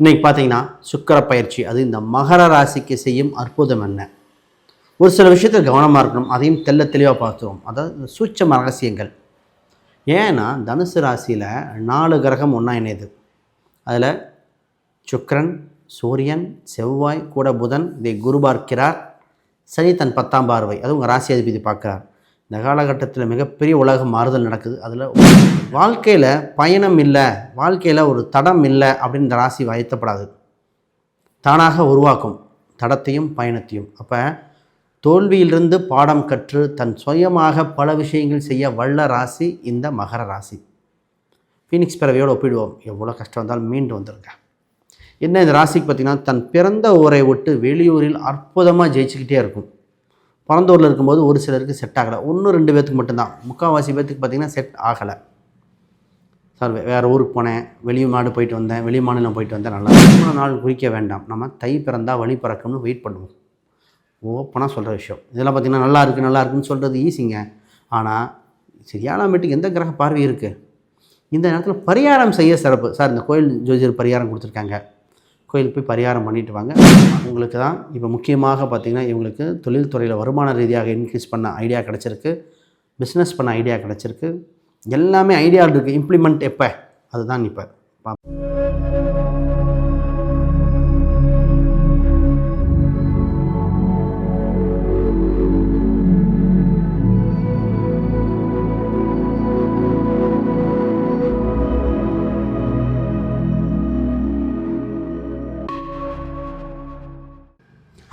இன்றைக்கி பார்த்தீங்கன்னா சுக்கர பயிற்சி அது இந்த மகர ராசிக்கு செய்யும் அற்புதம் என்ன? ஒரு சில விஷயத்தில் கவனமாக இருக்கணும் அதையும் தெள்ள தெளிவாக பார்த்துருவோம். அதாவது சூட்சம ரகசியங்கள். ஏன்னா தனுசு ராசியில் நாலு கிரகம் ஒன்றா இணையுது. அதில் சுக்கிரன் சூரியன் செவ்வாய் கூட புதன் இதை குரு பார்க்கிறார். சனி தன் பத்தாம் பார்வை அது உங்கள் ராசி அதிபதி பார்க்குறார். இந்த காலகட்டத்தில் மிகப்பெரிய உலக மாறுதல் நடக்குது. அதில் வாழ்க்கையில் பயணம் இல்லை வாழ்க்கையில் ஒரு தடம் இல்லை அப்படின்னு இந்த ராசி வயத்தப்படாது. தானாக உருவாக்கும் தடத்தையும் பயணத்தையும். அப்போ தோல்வியிலிருந்து பாடம் கற்று தன் சுயமாக பல விஷயங்கள் செய்ய வல்ல ராசி இந்த மகர ராசி. ஃபீனிக்ஸ் பிறவையோடு ஒப்பிடுவோம். எவ்வளோ கஷ்டம் வந்தாலும் மீண்டு வந்துருங்க. என்ன இந்த ராசிக்கு பார்த்திங்கன்னா தன் பிறந்த ஊரை விட்டு வெளியூரில் அற்புதமாக ஜெயிச்சுக்கிட்டே இருக்கும். பரந்தூரில் இருக்கும்போது ஒரு சிலருக்கு செட் ஆகலை. ஒன்று ரெண்டு பேர்த்துக்கு மட்டும்தான். முக்கால்வாசி பேர்த்துக்கு பார்த்திங்கன்னா செட் ஆகலை. சார் வேறு ஊருக்கு போனேன். வெளி நாடு போயிட்டு வந்தேன். வெளி மாநிலம் போயிட்டு வந்தேன். நல்லா மூணு நாள் குறிக்க வேண்டாம். நம்ம தை பிறந்தால் வழி பிறக்கும்னு வெயிட் பண்ணுவோம். ஓப்பனாக சொல்கிற விஷயம். இதெல்லாம் பார்த்திங்கன்னா நல்லா இருக்குது நல்லா இருக்குன்னு சொல்கிறது ஈஸிங்க ஆனால் சரியான வீட்டுக்கு எந்த கிரக பார்வை இருக்குது இந்த நேரத்தில் பரிகாரம் செய்ய சிறப்பு. சார் இந்த கோயில் ஜோதிடர் பரிகாரம் கொடுத்துருக்காங்க. கோயிலுக்கு போய் பரிகாரம் பண்ணிட்டு வாங்க. உங்களுக்கு தான் இப்போ முக்கியமாக பார்த்திங்கன்னா இவங்களுக்கு தொழில்துறையில் வருமான ரீதியாக இன்க்ரீஸ் பண்ண ஐடியா கிடச்சிருக்கு. பிஸ்னஸ் பண்ண ஐடியா கிடச்சிருக்கு. எல்லாமே ஐடியா இருக்குது இம்ப்ளிமெண்ட் எப்போ? அதுதான் இப்போ. பார்ப்போம்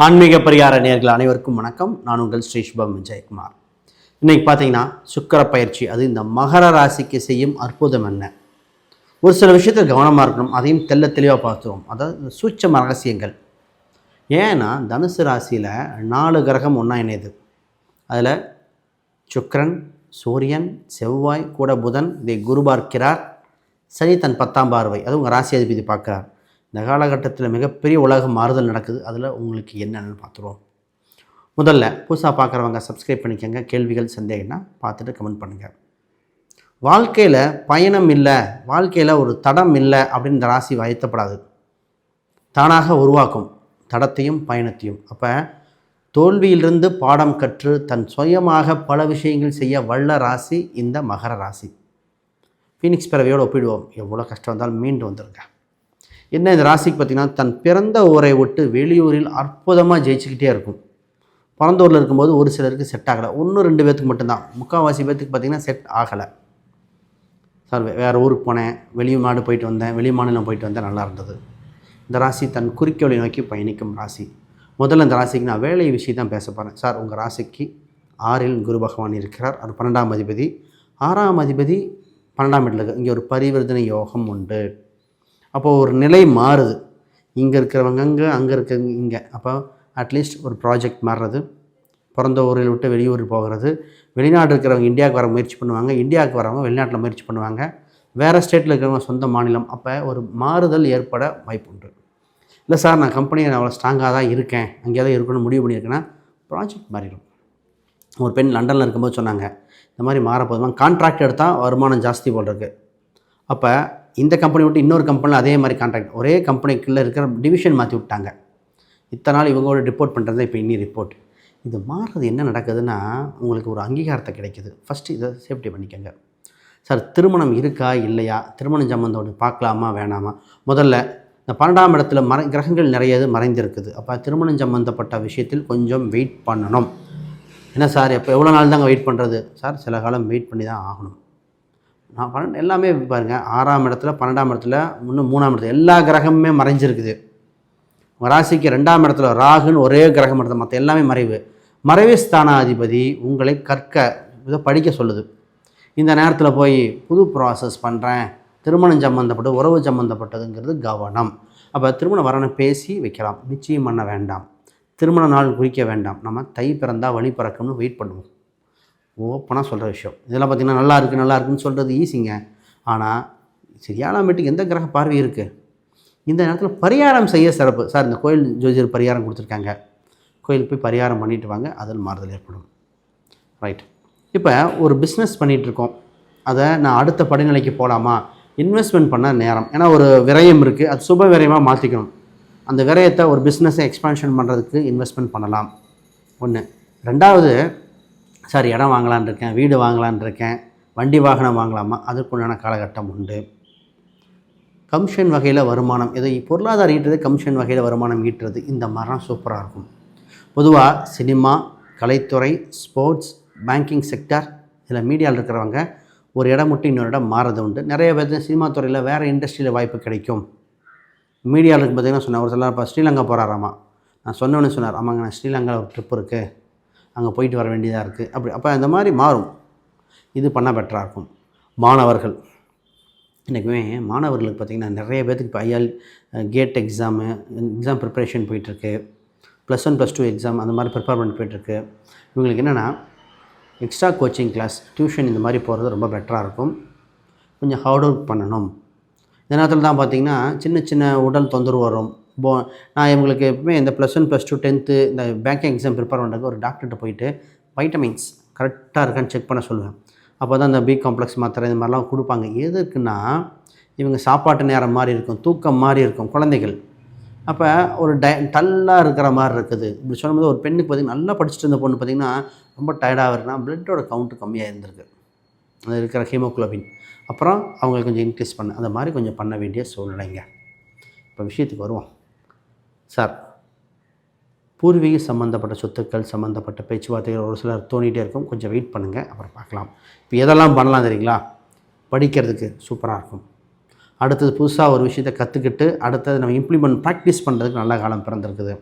ஆன்மீக பரிகார நேர்கள் அனைவருக்கும் வணக்கம். நான் உங்கள் ஸ்ரீ சுபம் விஜயகுமார். இன்னைக்கு பார்த்தீங்கன்னா சுக்கர பயிற்சி அது இந்த மகர ராசிக்கு செய்யும் அற்புதம் என்ன? ஒரு சில விஷயத்தில் கவனமாக இருக்கணும். அதையும் தெள்ள தெளிவாக பார்த்துருவோம். அதாவது சூட்சம ரகசியங்கள். ஏன்னா தனுசு ராசியில் நாலு கிரகம் ஒன்றா இணையுது. அதில் சுக்கரன் சூரியன் செவ்வாய் கூட புதன் இதை குரு பார்க்கிறார். சனி தன் பத்தாம் பார்வை. அது உங்கள் ராசி அதிபதி பார்க்குறார். இந்த காலகட்டத்தில் மிகப்பெரிய உலக மாறுதல் நடக்குது. அதில் உங்களுக்கு என்னென்னு பார்த்துருவோம். முதல்ல புதுசாக பார்க்குறவங்க சப்ஸ்கிரைப் பண்ணிக்கோங்க. கேள்விகள் சந்தேகம்னா பார்த்துட்டு கமெண்ட் பண்ணுங்கள் வாழ்க்கையில் பயணம் இல்லை வாழ்க்கையில் ஒரு தடம் இல்லை அப்படின்னு இந்த ராசி வயத்தப்படாது. தானாக உருவாக்கும் தடத்தையும் பயணத்தையும். அப்போ தோல்வியிலிருந்து பாடம் கற்று தன் சுயமாக பல விஷயங்கள் செய்ய வல்ல ராசி இந்த மகர ராசி. ஃபீனிக்ஸ் பிறவையோடு ஒப்பிடுவோம். எவ்வளோ கஷ்டம் வந்தாலும் மீண்டு வந்துருங்க. என்ன இந்த ராசிக்கு பார்த்திங்கன்னா தன் பிறந்த ஊரை விட்டு வெளியூரில் அற்புதமாக ஜெயிச்சுக்கிட்டே இருக்கும். பிறந்த ஊரில் இருக்கும்போது ஒரு சிலருக்கு செட் ஆகலை. ஒன்று ரெண்டு பேர்த்துக்கு மட்டும்தான். முக்கால்வாசி பேர்த்துக்கு பார்த்திங்கன்னா செட் ஆகலை. சார் வே- வேறு ஊருக்கு போனேன். வெளி நாடு போயிட்டு வந்தேன். வெளி மாநிலம் போயிட்டு வந்தேன். நல்லா இருந்தது. இந்த ராசி தன் குறிக்கோளை நோக்கி பயணிக்கும் ராசி. முதல்ல இந்த ராசிக்கு நான் வேலை விஷயம் தான் பேச போகிறேன் சார் உங்கள் ராசிக்கு ஆறில் குரு பகவான் இருக்கிறார். அவர் பன்னெண்டாம் அதிபதி. ஆறாம் அதிபதி பன்னெண்டாம் இடத்துல இங்கே ஒரு பரிவர்த்தனை யோகம் உண்டு. அப்போது ஒரு நிலை மாறுது. இங்கே இருக்கிறவங்க அங்கே அங்கே இருக்க இங்கே. அப்போ அட்லீஸ்ட் ஒரு ப்ராஜெக்ட் மாறுறது. பிறந்த ஊரில் விட்டு வெளியூர் போகிறது. வெளிநாடு இருக்கிறவங்க இந்தியாவுக்கு வர முயற்சி பண்ணுவாங்க. இந்தியாவுக்கு வரவங்க வெளிநாட்டில் முயற்சி பண்ணுவாங்க. வேறு ஸ்டேட்டில் இருக்கிறவங்க சொந்த மாநிலம். அப்போ ஒரு மாறுதல் ஏற்பட வாய்ப்பு உண்டு. இல்லை சார் நான் கம்பெனியில் அவ்வளோ ஸ்ட்ராங்காக தான் இருக்கேன். அங்கேயே தான் இருக்கணும்னு முடிவு பண்ணியிருக்கேன்னா ப்ராஜெக்ட் மாறிடும். ஒரு பெண் லண்டனில் இருக்கும்போது சொன்னாங்க இந்த மாதிரி மாறப்போதுமா கான்ட்ராக்ட் எடுத்தால் வருமானம் ஜாஸ்தி போல் இருக்குது அப்போ இந்த கம்பெனி விட்டு இன்னொரு கம்பெனியில் அதே மாதிரி கான்ட்ராக்ட் ஒரே கம்பெனிக்குள்ளே இருக்கிற டிவிஷன் மாற்றி விட்டாங்க. இத்தனை நாள் இவங்களோட ரிப்போர்ட் பண்ணுறது இப்போ இன்னி ரிப்போர்ட் இது மாறுறது என்ன நடக்குதுன்னா உங்களுக்கு ஒரு அங்கீகாரத்தை கிடைக்குது. ஃபஸ்ட்டு இதை சேஃப்டி பண்ணிக்கோங்க. சார் திருமணம் இருக்கா? இல்லையா? திருமணம் சம்மந்தோடு பார்க்கலாமா? வேணாமா? முதல்ல இந்த பன்னெண்டாம் இடத்துல மறை கிரகங்கள் நிறையது மறைந்திருக்குது. அப்போ திருமணம் சம்மந்தப்பட்ட விஷயத்தில் கொஞ்சம் வெயிட் பண்ணணும். என்ன சார் எப்போ எவ்வளோ நாள் தாங்க வெயிட் பண்ணுறது சார் சில காலம் வெயிட் பண்ணி தான் ஆகணும். நான் பன்னெண்டு எல்லாமே பாருங்கள் ஆறாம் இடத்துல பன்னெண்டாம் இடத்துல இன்னும் மூணாம் இடத்துல எல்லா கிரகமுமே மறைஞ்சிருக்குது. உங்கள் ராசிக்கு ரெண்டாம் இடத்துல ராகுன்னு ஒரே கிரகம் இடத்துல மற்ற எல்லாமே மறைவு. மறைவு ஸ்தானாதிபதி உங்களை கற்க இதை படிக்க சொல்லுது. இந்த நேரத்தில் போய் புது ப்ராசஸ் பண்ணுறேன் திருமணம் சம்மந்தப்பட்டு உறவு சம்மந்தப்பட்டதுங்கிறது கவனம். அப்போ திருமண வரனை பேசி வைக்கலாம். நிச்சயம் பண்ண வேண்டாம். திருமண நாள் குறிக்க வேண்டாம். நம்ம தை பிறந்தால் வழி பிறக்கும்னு வெயிட் பண்ணுவோம். ஓப்பனாக சொல்கிற விஷயம். இதெல்லாம் பார்த்திங்கன்னா நல்லா இருக்குது நல்லா இருக்குன்னு சொல்கிறது ஈஸிங்க. ஆனால் சரியான மீட்டுக்கு எந்த கிரக பார்வை இருக்குது இந்த நேரத்தில் பரிகாரம் செய்ய சிறப்பு. சார் இந்த கோயில் ஜோதிடர் பரிகாரம் கொடுத்துருக்காங்க. கோயிலுக்கு போய் பரிகாரம் பண்ணிட்டு வாங்க அதில் மாறுதல் ஏற்படும். ரைட் இப்போ ஒரு பிஸ்னஸ் பண்ணிகிட்ருக்கோம் அதை நான் அடுத்த படிநிலைக்கு போகலாமா இன்வெஸ்ட்மெண்ட் பண்ண நேரம். ஏன்னா ஒரு விரயம் இருக்குது அது சுப விரயமாக மாற்றிக்கணும் அந்த விரயத்தை ஒரு பிஸ்னஸை எக்ஸ்பான்ஷன் பண்ணுறதுக்கு இன்வெஸ்ட்மெண்ட் பண்ணலாம். ஒன்று ரெண்டாவது சார் இடம் வாங்கலான்னு இருக்கேன் வீடு வாங்கலான்னு இருக்கேன் வண்டி வாகனம் வாங்கலாமா? அதற்குண்டான காலகட்டம் உண்டு. கமிஷன் வகையில் வருமானம் இதை பொருளாதார ஈட்டுறது கமிஷன் வகையில் வருமானம் ஈட்டுறது இந்த மாதிரிலாம் சூப்பராக இருக்கும். பொதுவாக சினிமா கலைத்துறை ஸ்போர்ட்ஸ் பேங்கிங் செக்டர் இதில் மீடியாவில் இருக்கிறவங்க ஒரு இடம் விட்டு இன்னொரு இடம் மாறது உண்டு. நிறைய பேர் சினிமா துறையில் வேறு இண்டஸ்ட்ரியில் வாய்ப்பு கிடைக்கும். மீடியாவில் இருக்கு சொன்னேன் ஒரு சிலர் இப்போ ஸ்ரீலங்கா போகிறாராமா நான் சொன்னோன்னு சொன்னார் ஆமாங்க நான் ஸ்ரீலங்காவில் ஒரு ட்ரிப் இருக்குது அங்கே போயிட்டு வர வேண்டியதாக இருக்குது. அப்படி அப்போ அந்த மாதிரி மாறும். இது பண்ணால் பெட்டராக இருக்கும். மாணவர்கள். இன்றைக்குமே மாணவர்களுக்கு பார்த்திங்கன்னா நிறைய பேர்த்துக்கு இப்போ ஐஎல் கேட் எக்ஸாமு எக்ஸாம் ப்ரிப்பரேஷன் போயிட்டுருக்கு. Plus one plus two exam அந்த மாதிரி ப்ரிப்பேர் பண்ணி போயிட்டுருக்கு. இவங்களுக்கு என்னென்னா எக்ஸ்ட்ரா கோச்சிங் கிளாஸ் டியூஷன் இந்த மாதிரி போகிறது ரொம்ப பெட்டராக இருக்கும். கொஞ்சம் ஹார்ட் ஒர்க் பண்ணணும். இந்த நேரத்தில் தான் பார்த்திங்கன்னா சின்ன சின்ன உடல் தொந்தரவு வரும். போ நான் இவங்களுக்கு எப்பவுமே இந்த plus one plus two tenth இந்த பேங்கிங் எக்ஸாம் ப்ரிப்பேர் பண்ணுறதுக்கு ஒரு டாக்டர்கிட்ட போயிட்டு வைட்டமின்ஸ் கரெக்டாக இருக்கான்னு செக் பண்ண சொல்லுவேன். அப்போ தான் இந்த பி காம்ப்ளெக்ஸ் மாத்திரை இந்த மாதிரிலாம் கொடுப்பாங்க. எதுக்குன்னா இவங்க சாப்பாட்டு நேரம் மாதிரி இருக்கும் தூக்கம் மாதிரி இருக்கும் குழந்தைகள். அப்போ ஒரு டை டல்லாக இருக்கிற மாதிரி இருக்குது. இப்படி சொல்லும்போது ஒரு பெண்ணுக்கு பார்த்திங்கன்னா நல்லா படிச்சுட்டு இருந்த பொண்ணு பார்த்திங்கன்னா ரொம்ப டயர்டாக இருக்குன்னா பிளட்டோட கவுண்ட்டு கம்மியாக இருந்திருக்கு. அது இருக்கிற ஹீமோக்ளோபின் அப்புறம் அவங்களுக்கு கொஞ்சம் இன்க்ரீஸ் பண்ண. அந்த மாதிரி கொஞ்சம் பண்ண வேண்டிய சூழ்நிலைங்க. இப்போ விஷயத்துக்கு வருவோம். சார் பூர்வீக சம்மந்தப்பட்ட சொத்துக்கள் சம்மந்தப்பட்ட பேச்சுவார்த்தைகள் ஒரு சிலர் தோணிகிட்டே இருக்கும். கொஞ்சம் வெயிட் பண்ணுங்கள் அப்புறம் பார்க்கலாம். இப்போ எதெல்லாம் பண்ணலாம் தெரியுங்களா? படிக்கிறதுக்கு சூப்பராக இருக்கும். அடுத்தது புதுசாக ஒரு விஷயத்தை கற்றுக்கிட்டு அடுத்தது நம்ம இம்ப்ளிமெண்ட் ப்ராக்டிஸ் பண்ணுறதுக்கு நல்ல காலம் பிறந்திருக்குது.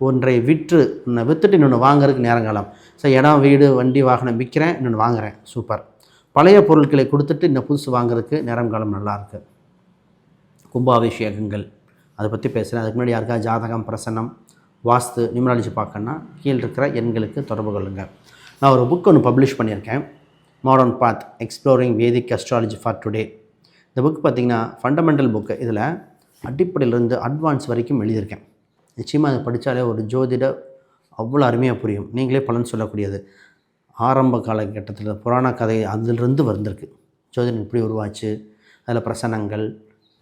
ஒன்றை விற்று இன்னும் விற்றுட்டு இன்னொன்று வாங்குறதுக்கு நேரங்காலம் சார் இடம் வீடு வண்டி வாகனம் விற்கிறேன் இன்னொன்று வாங்குகிறேன் சூப்பர் பழைய பொருட்களை கொடுத்துட்டு இன்னும் புதுசு வாங்குறதுக்கு நேரங்காலம் நல்லாயிருக்கு கும்பாபிஷேகங்கள். அதை பற்றி பேசுகிறேன் அதுக்கு முன்னாடி யாருக்கா ஜாதகம் பிரசன்னம் வாஸ்து நியூமராலஜி பார்க்கணுன்னா கீழே இருக்கிற எண்களுக்கு தொடர்பு கொள்ளுங்கள் நான் ஒரு புக் ஒன்று பப்ளிஷ் பண்ணியிருக்கேன். Modern path exploring Vedic astrology for today இந்த புக் பார்த்திங்கன்னா ஃபண்டமெண்டல் புக்கு இதில் அடிப்படையிலேருந்து அட்வான்ஸ் வரைக்கும் எழுதியிருக்கேன். நிச்சயமாக அதை படித்தாலே ஒரு ஜோதிட அவ்வளோ அருமையாக புரியும். நீங்களே பலன் சொல்லக்கூடியது. ஆரம்ப காலகட்டத்தில் புராண கதை அதிலிருந்து வந்திருக்கு. ஜோதிடம் எப்படி உருவாச்சு? அதில் பிரசனங்கள்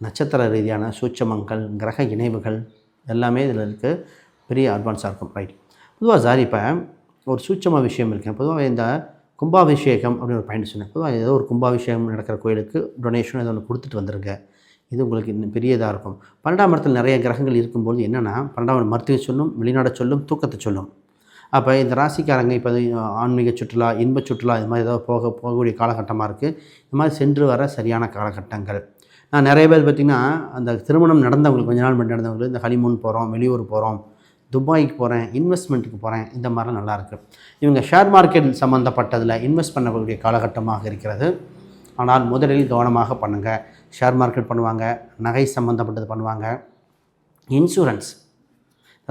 நட்சத்திர ரீதியான சூட்சமங்கள் கிரக இணைவுகள் எல்லாமே இதில் இருக்குது பெரிய அட்வான்ஸாக இருக்கும். ரைட் பொதுவாக சார் இப்போ ஒரு சூட்சமாக விஷயம் இருக்கேன் பொதுவாக இந்த கும்பாபிஷேகம் அப்படின்னு ஒரு பாயிண்ட் சொன்னேன். பொதுவாக ஏதோ ஒரு கும்பாபிஷேகம் நடக்கிற கோயிலுக்கு டொனேஷன் ஏதோ ஒன்று கொடுத்துட்டு வந்துருங்க. இது உங்களுக்கு இன்னும் பெரியதாக இருக்கும். பன்னெண்டாம் மரத்தில் நிறைய கிரகங்கள் இருக்கும்போது என்னென்னா பன்னெண்டாம் இடம் மருத்துவ சொல்லும் வெளிநாட சொல்லும் தூக்கத்தை சொல்லும். அப்போ இந்த ராசிக்காரங்க இப்போ ஆன்மீக சுற்றுலா இன்ப சுற்றுலா இது மாதிரி ஏதாவது போக போகக்கூடிய காலகட்டமாக இருக்குது இந்த மாதிரி சென்று வர சரியான காலகட்டங்கள். நான் நிறைய பேர் பார்த்திங்கன்னா அந்த திருமணம் நடந்தவங்களுக்கு கொஞ்ச நாள் முன்னாடி நடந்தவங்களுக்கு இந்த ஹனிமூன் போகிறோம் வெளியூர் போகிறோம் துபாய்க்கு போகிறேன் இன்வெஸ்ட்மெண்ட்டுக்கு போகிறேன் இந்த மாதிரிலாம் நல்லாயிருக்கு இவங்க ஷேர் மார்க்கெட் சம்மந்தப்பட்டதில் இன்வெஸ்ட் பண்ணக்கூடிய காலகட்டமாக இருக்கிறது. ஆனால் முதலில் கவனமாக பண்ணுங்கள் ஷேர் மார்க்கெட் பண்ணுவாங்க நகை சம்மந்தப்பட்டது பண்ணுவாங்க. இன்சூரன்ஸ்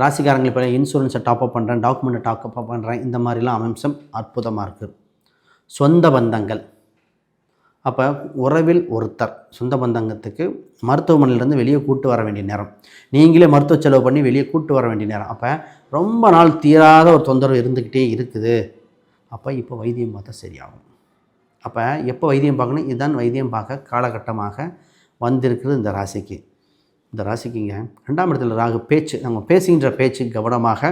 ராசிக்காரங்களை இப்போ இன்சூரன்ஸை டாப்அப் பண்ணுறேன் டாக்குமெண்ட்டை டாப்அப் பண்ணுறேன் இந்த மாதிரிலாம் அம்சம் அற்புதமாக இருக்குது சொந்த பந்தங்கள். அப்போ உறவில் ஒருத்தர் சொந்த பந்தங்கத்துக்கு மருத்துவமனையிலேருந்து வெளியே கூட்டு வர வேண்டிய நேரம். நீங்களே மருத்துவ செலவு பண்ணி வெளியே கூட்டு வர வேண்டிய நேரம். அப்போ ரொம்ப நாள் தீராத ஒரு தொந்தரவு இருந்துக்கிட்டே இருக்குது. அப்போ இப்போ வைத்தியம் பார்த்தா சரியாகும். அப்போ எப்போ வைத்தியம் பார்க்கணும்? இதுதான் வைத்தியம் பார்க்க காலகட்டமாக வந்திருக்கிறது இந்த ராசிக்கு. இந்த ராசிக்குங்க ரெண்டாம் இடத்துல ராகு பேச்சு நம்ம பேசுகின்ற பேச்சு கவனமாக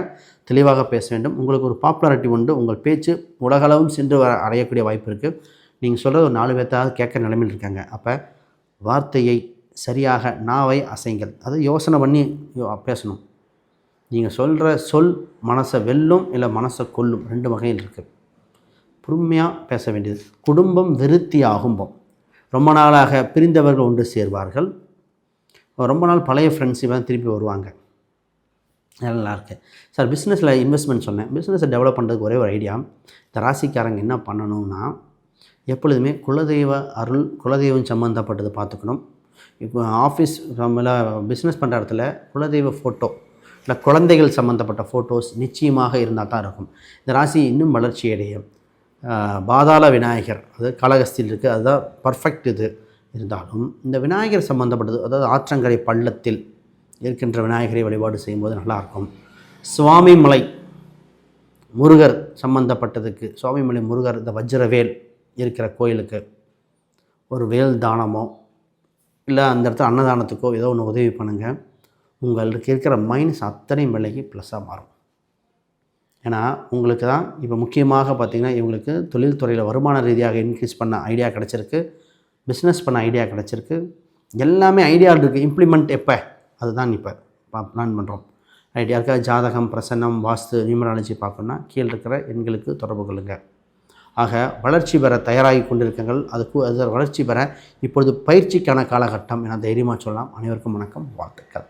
தெளிவாக பேச வேண்டும். உங்களுக்கு ஒரு பாப்புலாரிட்டி உண்டு. உங்கள் பேச்சு உலகளவும் சென்று வர அடையக்கூடிய வாய்ப்பு இருக்குது நீங்கள் சொல்கிறது ஒரு நாலு பேர்த்தாவது கேட்குற நிலைமையில் இருக்காங்க. அப்போ வார்த்தையை சரியாக நாவை அசைங்கள். அது யோசனை பண்ணி யோ- பேசணும். நீங்கள் சொல்கிற சொல் மனசை வெல்லும் இல்லை மனசை கொல்லும். ரெண்டு வகையில் இருக்குது பொறுமையாக பேச வேண்டியது. குடும்பம் விருத்தி ஆகும்போம். ரொம்ப நாளாக பிரிந்தவர்கள் ஒன்று சேர்வார்கள். ரொம்ப நாள் பழைய ஃப்ரெண்ட்ஷிப் தான் திருப்பி வருவாங்க. நல்லாருக்கு சார் பிஸ்னஸில் இன்வெஸ்ட்மெண்ட் சொன்னேன். பிஸ்னஸை டெவலப் பண்ணுறதுக்கு ஒரே ஒரு ஐடியா இந்த ராசிக்காரங்க என்ன பண்ணணும்னா எப்பொழுதுமே குலதெய்வ அருள் குலதெய்வம் சம்மந்தப்பட்டது பார்த்துக்கணும். இப்போ ஆஃபீஸ் நம்மள பிஸ்னஸ் பண்ணுற இடத்துல குலதெய்வ ஃபோட்டோ இல்லை குழந்தைகள் சம்மந்தப்பட்ட ஃபோட்டோஸ் நிச்சயமாக இருந்தால் தான் இருக்கும். இந்த ராசி இன்னும் வளர்ச்சி அடையும். பாதாள விநாயகர் அது கலகஸ்தில் இருக்குது அதுதான் பர்ஃபெக்ட் இது இருந்தாலும் இந்த விநாயகர் சம்மந்தப்பட்டது அதாவது ஆற்றங்கரை பள்ளத்தில் இருக்கின்ற விநாயகரை வழிபாடு செய்யும்போது நல்லாயிருக்கும் சுவாமிமலை முருகர் சம்பந்தப்பட்டதுக்கு சுவாமிமலை முருகர் இந்த வஜ்ரவேல் இருக்கிற கோயிலுக்கு ஒரு வேல் தானமோ இல்லை அந்த இடத்துல அன்னதானத்துக்கோ ஏதோ ஒன்று உதவி பண்ணுங்கள் உங்களுக்கு இருக்கிற மைனஸ் அத்தனையும் விலைக்கு ப்ளஸ்ஸாக மாறும். ஏன்னா உங்களுக்கு தான் இப்போ முக்கியமாக பார்த்திங்கன்னா இவங்களுக்கு தொழில்துறையில் வருமான ரீதியாக இன்க்ரீஸ் பண்ண ஐடியா கிடச்சிருக்கு. பிஸ்னஸ் பண்ண ஐடியா கிடச்சிருக்கு. எல்லாமே ஐடியா இருக்குது இம்ப்ளிமெண்ட் எப்போ? அதுதான் இப்போ பிளான் பண்ணுறோம் ரைட் யாருக்காவது ஜாதகம் பிரசன்னம் வாஸ்து நியூமராலஜி பார்க்கணுன்னா கீழே இருக்கிற எண்களுக்கு தொடர்பு கொள்ளுங்கள் ஆக வளர்ச்சி பெற தயாராகி கொண்டிருக்கங்கள் அதுக்கு அது வளர்ச்சி பெற இப்பொழுது பயிற்சிக்கான காலகட்டம் என தைரியமாக சொல்லலாம். அனைவருக்கும் வணக்கம் வாழ்த்துக்கள்.